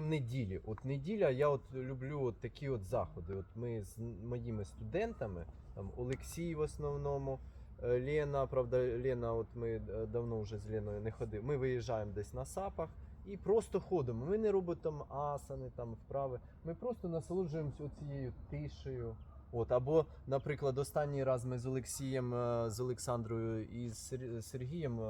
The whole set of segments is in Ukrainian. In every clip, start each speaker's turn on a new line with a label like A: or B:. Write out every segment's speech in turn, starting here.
A: Неділі. От неділя, я от люблю от такі от заходи. От ми з моїми студентами, там Олексій в основному, е, Лена, правда, Лена, от ми е, давно вже з Леною не ходили. Ми виїжджаємо десь на сапах і просто ходимо. Ми не робимо там асани, там вправи. Ми просто насолоджуємося цією тишею. От, або, наприклад, останній раз ми з Олексієм, е, з Олександрою і з Сергієм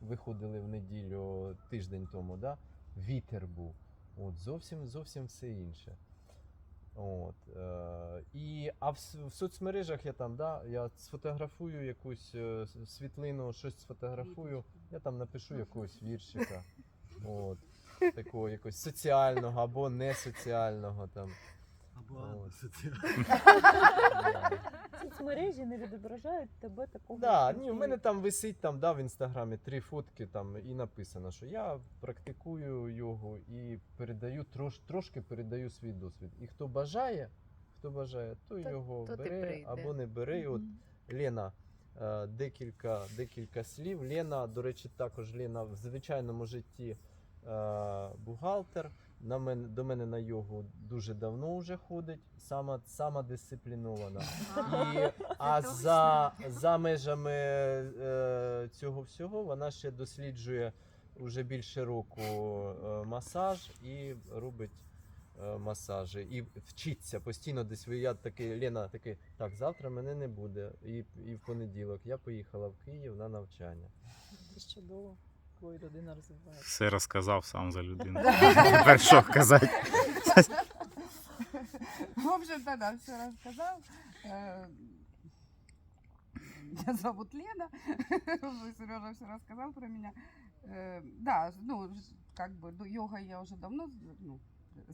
A: виходили в неділю тиждень тому. Да? Вітер був. От, зовсім зовсім все інше. От, е, і, а в, в соцмережах я там, да, я сфотографую якусь е, світлину, щось сфотографую, я там напишу якогось віршика. От, такого якогось соціального або не соціального там. Да.
B: Соцмережі не відображають тебе такого.
A: Да, ні, в мене там висить там, да, в інстаграмі три фотки там і написано, що я практикую йогу і передаю трош, трошки передаю свій досвід. І хто бажає, хто бажає, той
C: То-
A: його
C: то
A: бере або не бере. І От. Лена, е, декілька, декілька слів. Лена, до речі, також Лена в звичайному житті е, бухгалтер. На мене, до мене на йогу дуже давно вже ходить, сама, сама дисциплінована. І, а за, за межами е, цього всього вона ще досліджує уже більше року е, масаж і робить е, масажі. І вчиться постійно десь. Я такий, Лена такий, так, завтра мене не буде. І, і в понеділок я поїхала в Київ на навчання.
B: Це чудово, коли людина розвивається.
D: Все розказав сам за людину. Тепер що казати?
E: В общем-то, да, все рассказал. Э, Меня зовут Лена. Сережа все рассказал про меня. Э, Да, ну, ж- как бы, ну, йогой я уже давно ну,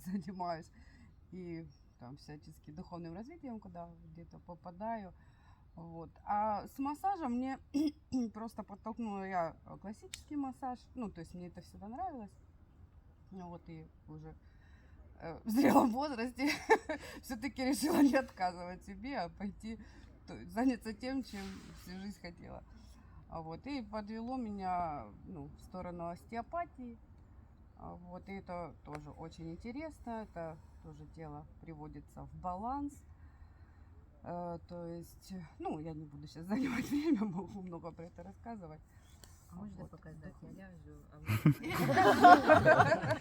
E: занимаюсь. И там всячески духовным развитием, куда где-то попадаю. Вот. А с массажем мне просто подтолкнула я классический массаж. Ну, то есть мне это всегда нравилось. Ну вот и уже э, в зрелом возрасте все-таки решила не отказывать себе, а пойти заняться тем, чем всю жизнь хотела. А Вот, и подвело меня ну, в сторону остеопатии. А Вот, и это тоже очень интересно. Это тоже тело приводится в баланс. Э, То есть, ну, я не буду сейчас занимать время, могу много про это рассказывать. А
C: Можна
E: вот,
C: показати, я
E: духовно.
C: ляжу, а ви